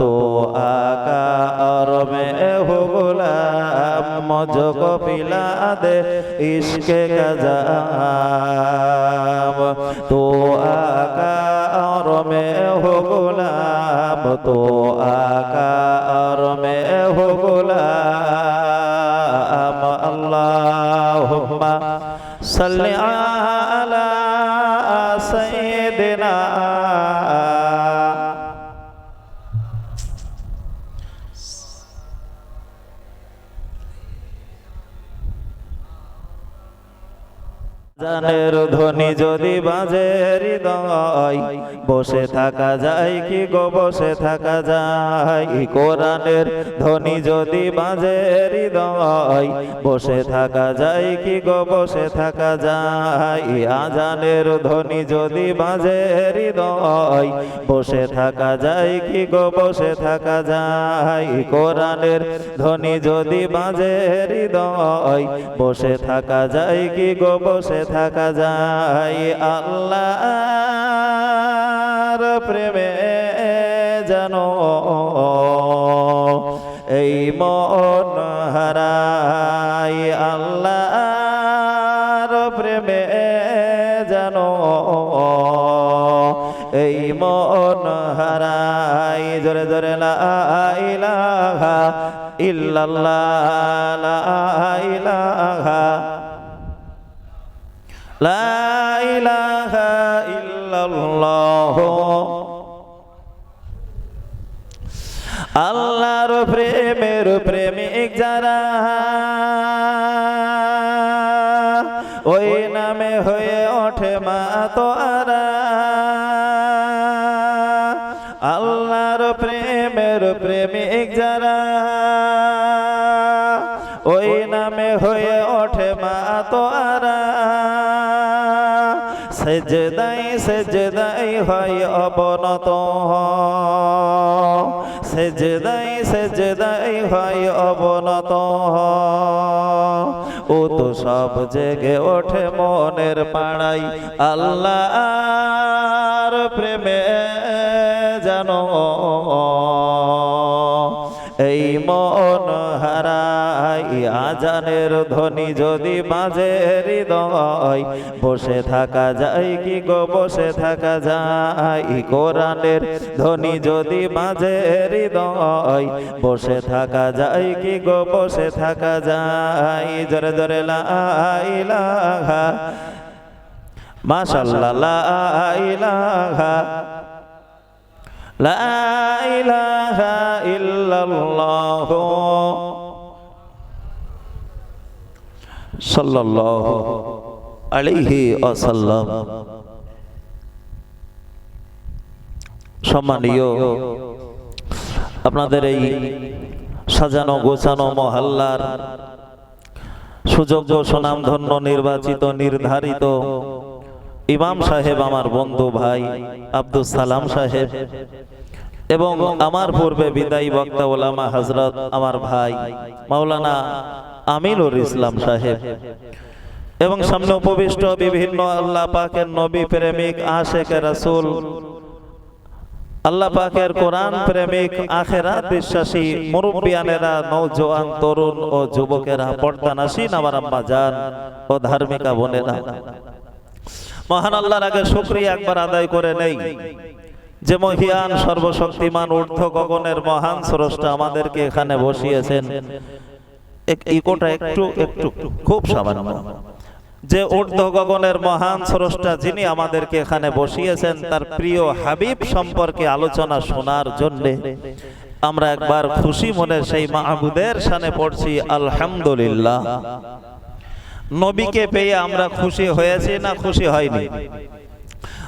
তো আকার মে হো গোলাম, মজক পিলাদে ইশকে গজাম। তো আকা মে হো গোলাম, তো আকার মে হো গোলাম। আল্লাহুম্মা সাল্লি আলা জানের ধ্বনি যদি বাজে হৃদয়, বসে থাকা যায় কি গো, বসে থাকা যায়? কোরআনের ধ্বনি যদি বাজে হৃদয়, বসে থাকা যায় কি গো, বসে থাকা যায়? আজানের ধ্বনি যদি বাজে হৃদয়, বসে থাকা যায় কি গো, বসে থাকা যায়? কোরআনের ধ্বনি যদি বাজে হৃদয়, বসে থাকা যায় কি গো, বসে থাকা যায় আল্লাহর প্রেমে জানো এই মন হারাই আল্লাহর প্রেমে জানো এই মন হারাই জোরে জোরে, লা ইলাহা ইল্লাল্লাহ, লা ইলাহা লা ইলাহা ইল্লাল্লাহ। আল্লাহর প্রেমের প্রেমিক যারা, ওই নামে হয়ে ওঠে মা তো আল্লাহর প্রেমের প্রেমিক যারা, ওই নামে হয়ে ওঠে মা তো সেজদাই সেজদাই হয় অবনত। সেজদাই সেজদাই হয় অবনত। ও তো সব জেগে ওঠে মনের পাড়াই আল্লাহর প্রেমে জানো আজানের ধ্বনি যদি মাঝে হৃদয়, বসে থাকা যায় কি গো, বসে থাকা যায়? কোরআনের ধ্বনি যদি মাঝে হৃদয়, বসে থাকা যায় কি গো, বসে থাকা যায়? জরে জরে লাইলাহা মাশাল্লাহ লাইলাহা লাইলাহা ইল্লাল্লাহ। সম্মানীয়, আপনাদের এই সাজানো গোছানো মহল্লার সুযোগ্য সুনামধন্য নির্বাচিত নির্ধারিত ইমাম সাহেব আমার বন্ধু ভাই আব্দুল সালাম সাহেব এবং আমার পূর্বে বিদায়ী বক্তা ওলামা হজরত আমার ভাই মাওলানা আমিনুর ইসলাম সাহেব। এবং সামনে উপবিষ্ট বিভিন্ন আল্লাহ পাকের নবী প্রেমিক আশেক রাসূল। আল্লাহ পাকের কোরআন প্রেমিক আখেরাত বিশ্বাসী মুরব্বিয়ানেরা নৌজওয়ান তরুণ ও যুবকেরা পর্দানাসীন আমার আম্মা জান ও ধার্মিকা বোনেরা। মহান আল্লাহর আগে শুক্রিয়া একবার আদায় করে নেই। যে মহিয়ান সর্বশক্তিমান ঊর্ধ্ব গগনের মহান স্রষ্টা আমাদেরকে এখানে বসিয়েছেন। ইকোটা একটু একটু খুব সামান্য। যে ঊর্ধ্ব গগনের মহান স্রষ্টা যিনি আমাদেরকে এখানে বসিয়েছেন তার প্রিয় হাবিব সম্পর্কে আলোচনা শোনার জন্য আমরা একবার খুশি মনে সেই মাহবুদের সানে পড়ছি আলহামদুলিল্লাহ। নবীকে পেয়ে আমরা খুশি হয়েছি না খুশি হয়নি?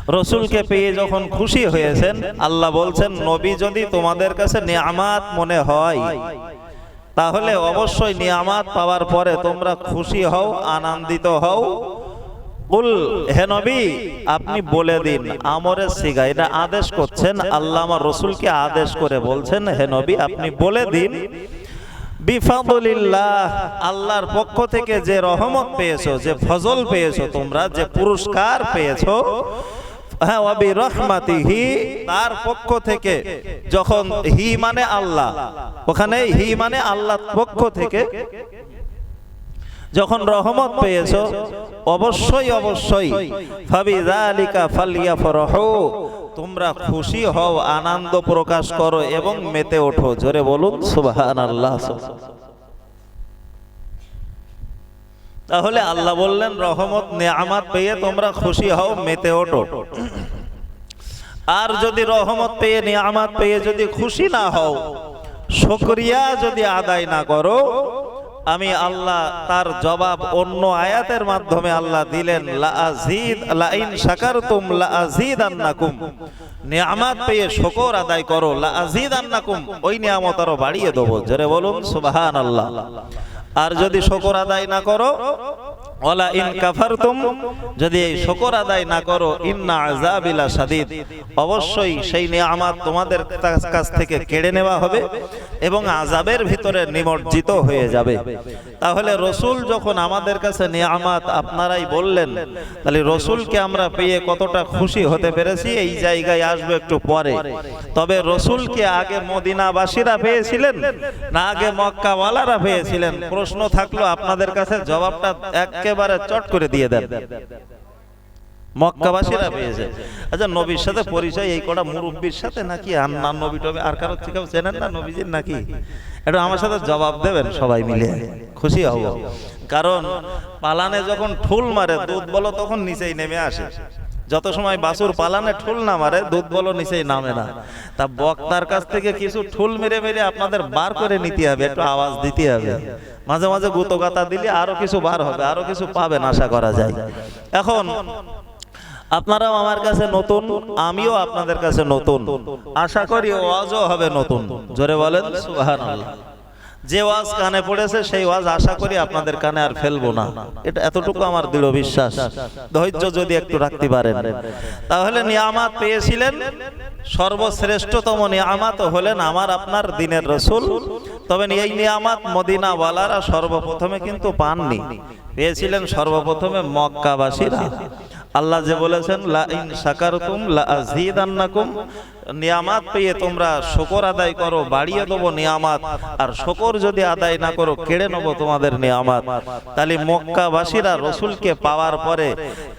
রসুলকে পেয়ে যখন খুশি হয়েছেন আল্লাহ বলছেন নবী যদি তোমাদের কাছে নিয়ামাত মনে হয় তাহলে অবশ্যই নিয়ামাত পাওয়ার পরে তোমরা খুশি হও আনন্দিত হও। কুল হে নবী আপনি বলে দিন আমরের সিগা এটা আদেশ করছেন আল্লাহ আমার রসুলকে আদেশ করে বলছেন হে নবী আপনি বলে দিন। বিফাদুলিল্লাহ আল্লাহর পক্ষ থেকে যে রহমত পেয়েছ যে ফজল পেয়েছ তোমরা যে পুরস্কার পেয়েছ রহমাতিহি তার পক্ষ থেকে যখন হি মানে আল্লাহ। ওখানে হি মানে আল্লাহ পক্ষ থেকে। যখন রহমত পেয়েছ অবশ্যই অবশ্যই। ফালিয়াফরাহু তোমরা খুশি হও আনন্দ প্রকাশ করো এবং মেতে ওঠো। জোরে বলুন সুবহানাল্লাহ। তাহলে আল্লাহ বললেন, রহমত, নেয়ামাত পেয়ে তোমরা খুশি হও, মেতে ওঠো। আর যদি রহমত পেয়ে, নিয়ামাত পেয়ে যদি খুশি না হও, শুকরিয়া যদি আদায় না করো, আমি আল্লাহ তার জবাব অন্য আয়াতের মাধ্যমে আল্লাহ দিলেন, লাআজিদ, লাইন শাকারতুম, লাআজিদান্নাকুম। নিয়ামত পেয়ে শুকর আদায় করো, লাআজিদান্নাকুম, ওই নিয়ামত আরও বাড়িয়ে দেবো। জোরে বলুন, সুবহানাল্লাহ। আর যদি শকর আদায় না করো ওলা ইন যদি এই শুকর আদায় না করো, ইন্না আযাবিলা শাদীদ। অবশ্যই সেই নিয়ামত তোমাদের কাছ থেকে কেড়ে নেওয়া হবে এবং আযাবের ভিতরে নিমজ্জিত হয়ে যাবে। তাহলে রসুল যখন আমাদের কাছে নিয়ামত আপনারাই বললেন, তাহলে রসুলকে আমরা পেয়ে কতটা খুশি হতে পেরেছি, এই জায়গায় আসবে একটু পরে। তবে রসুলকে আগে মদিনাবাসীরা পেয়েছিলেন, না আগে মক্কাওয়ালারা পেয়েছিলেন? প্রশ্ন থাকল আপনাদের কাছে, জবাবটা একেবারে চট করে দিয়ে দেন। মক্কাবাসীরা পেয়েছে আচ্ছা নবীর সাথে পরিচয়, এই কটা মুরব্বীর সাথে নাকি? আর না, নবী টবি, আর কারোর থেকে চেনেন না নবীজির নাকি? একটু আমার সাথে জবাব দেবেন সবাই মিলে। খুশি হব। কারণ পালানে যখন ঠুল মারে, দুধ বলো তখন নিচেই নেমে আসে। যত সময় বাসুর পালানে ঠুল না মারে, দুধ বলো নিচেই নামে না। তা বক্তার কাছ থেকে কিছু ঠুল মেরে মেরে আপনাদের বার করে নিতে হবে, একটু আওয়াজ দিতে হবে। মাঝে মাঝে গুতো গাতা দিলে আরও কিছু বার হবে, আরও কিছু পাবেন আশা করা যায়। এখন, আপনারাও আমার কাছে নতুন, আমিও আপনাদের কাছে নতুন। আশা করি ওয়াজও হবে নতুন। জোরে বলেন, সুবহানাল্লাহ। যে ওয়াজ কানে পড়েছে, সেই ওয়াজ আশা করি আপনাদের কানে আর ফেলব না। এটা এতটুকু আমার দৃঢ় বিশ্বাস। ধৈর্য যদি একটু রাখতে পারেন। তাহলে নিয়ামাত পেয়েছিলেন। সর্বশ্রেষ্ঠতম নিয়ামাত হলেন আমার, আপনার দিনের রসুল। তবে এই নিয়ামাত মদিনাওয়ালারা সর্বপ্রথমে কিন্তু পাননি। পেয়েছিলেন সর্বপ্রথমে মক্কাবাসীরা। আল্লাহ যে বলেছেন, লা ইন শাকারতুম লা আযীদান্নাকুম নিয়ামাত পেয়ে তোমরা শুকর আদায় করো, বাড়িয়ে দেবো নিয়ামাত। আর শুকর যদি আদায় না করো, কেড়ে নেব তোমাদের নিয়ামাত। তাহলে মক্কাবাসীরা রসুলকে পাওয়ার পরে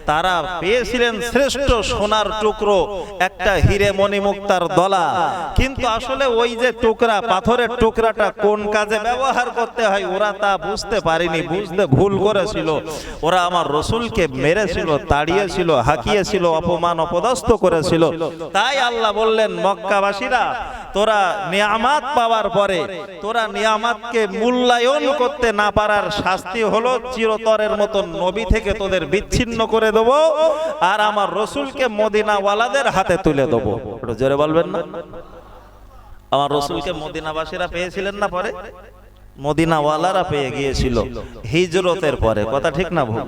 তারা পেয়েছিলেন শ্রেষ্ঠ সোনার টুকরো, একটা হিরে মণিমুক্তার দলা। কিন্তু আসলে ওই যে টুকরা, পাথরের টুকরাটা কোন কাজে ব্যবহার করতে হয়, ওরা তা বুঝতে পারেনি, বুঝতে ভুল করেছিল। ওরা আমার রসুলকে মেরেছিল, তাড়িয়েছিল, হাঁকিয়েছিল, অপমান, অপদস্থ করেছিল। তাই আল্লাহ বললেন মক্কাবাসীরা, তোরা নিয়ামাত পাওয়ার পরে, তোরা নিয়ামাতকে মূল্যায়ন করতে না পারার শাস্তি হলো চিরতরের মতো নবী থেকে তোদের বিচ্ছিন্ন করে দেব আর আমার রসুলকে মদিনাওয়ালাদের হাতে তুলে দেবো। জোরে বলবেন না? আমার রসুলকে মদিনাবাসীরা পেয়েছিলেন না পরে? মদিনাওয়ালারা পেয়ে গিয়েছিল, হিজরতের পরে। কথা ঠিক না ভুল?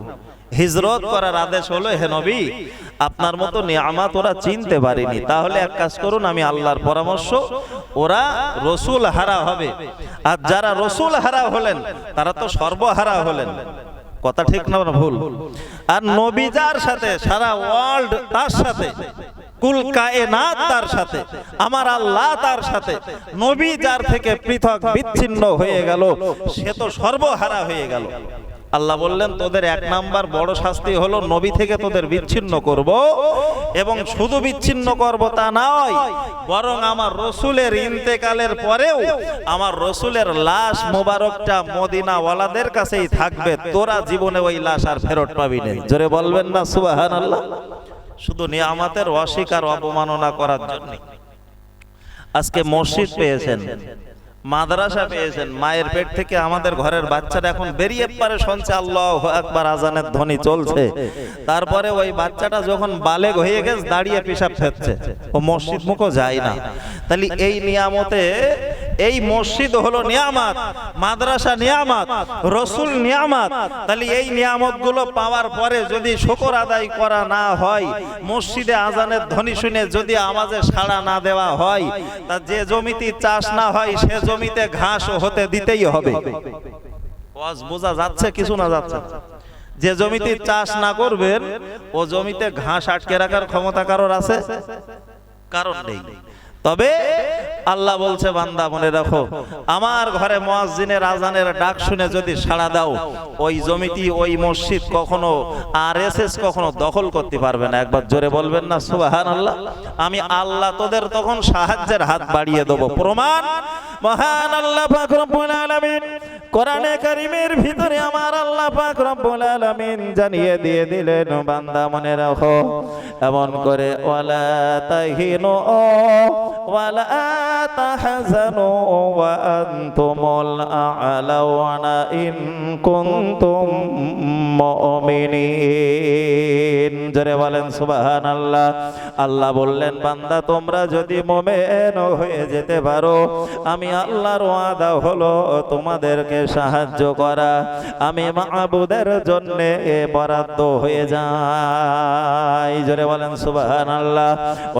হিজরত করার আদেশ হলো, হে নবী, আপনার মতো নিয়ামাত ওরা চিনতে পারেনি। তাহলে এক কাজ করুন, আমি আল্লাহর পরামর্শ, ওরা রসুল হারা হবে। আর যারা রসুল হারা হলেন, তারা তো সর্বহারা হলেন। কথা ঠিক না ভুল? আর নবী যার সাথে, সারা ওয়ার্ল্ড তার সাথে, কুল কায়নাত তার সাথে, আমার আল্লাহ তার সাথে, নবী যার থেকে পৃথক, বিচ্ছিন্ন হয়ে গেল, সে তো সর্বহারা হয়ে গেল। আল্লাহ বললেন, তোদের এক নাম্বার বড় শাস্তি হলো নবী থেকে তোদের বিচ্ছিন্ন করব এবং শুধু বিচ্ছিন্ন করব তা নয়, বরং আমার রসুলের ইন্তেকালের পরেও আমার রসুলের লাশ মোবারকটা মদিনাওয়ালাদের কাছেই থাকবে। তোরা জীবনে ওই লাশ আর ফেরত পাবি না। জোরে বলবেন না সুবাহান আল্লাহ শুধু নিয়ামাতের অস্বীকার অবমাননা করার জন্য। আজকে মসজিদ পেয়েছেন। মাদ্রাসা পেয়েছেন, মায়ের পেট থেকে আমাদের ঘরের বাচ্চাটা এখন বেরিয়ে পারে শুনছে, আল্লাহ একবার আজানের ধ্বনি চলছে। তারপরে ওই বাচ্চাটা যখন বালেগ হয়ে গেছে, দাঁড়িয়ে পেশাব ফেলছে ও মসজিদ মুখও যায় না। তাহলে এই নিয়ামতে এই মসজিদ হলো নিয়ামাত, মাদ্রাসা নিয়ামাত, রসুল নিয়ামাত। তাহলে এই নিয়ামতগুলো পাওয়ার পরে যদি শকর আদায় করা না হয়, মসজিদে আজানের ধ্বনি শুনে যদি আমাজে সাড়া না দেওয়া হয়, তা যে জমিতে চাষ না হয়, সে জমিতে ঘাস হতে দিতেই হবে। ওয়াজ বোঝা যাচ্ছে কিছু না যাচ্ছে? যে জমিতে চাষ না করবেন, ও জমিতে ঘাস আটকে রাখার ক্ষমতা কারোর আছে? কারণ নেই। তবে আল্লাহ বলছে, বান্দা মনে রাখো, আমার ঘরে মুয়াজ্জিনের আজানের ডাক শুনে যদি সাড়া দাও, ওই জমিটি, ওই মসজিদ কখনো আর এস এস কখনো দখল করতে পারবে না। একবার জোরে বলবেন না, সুবহানাল্লাহ। আমি আল্লাহ তোদের তখন সাহায্যের হাত বাড়িয়ে দেবো। প্রমাণ? মহান আল্লাহ পাক রব্বুল আলামিন কোরআনে কারিমের ভিতরে আমার আল্লাহ পাক রব্বুল আলামিন জানিয়ে দিয়ে দিলেন, বান্দা মনে রাখো, এমন করে, ওয়ালা তাহিনু ওয়া আনতুমুল আ'লাউনা ইন কুনতুম মুমিনিন জোরে বলেন সুবহানাল্লাহ। আল্লাহ বললেন, বান্দা, তোমরা যদি মুমিন হয়ে যেতে পারো, আমি আল্লাহর ওয়াদা হলো তোমাদেরকে সাহায্য করা। আমি মাহবুদের জন্য বরাদ্দ হয়ে যাই। জোরে বলেন সুবহানাল্লাহ।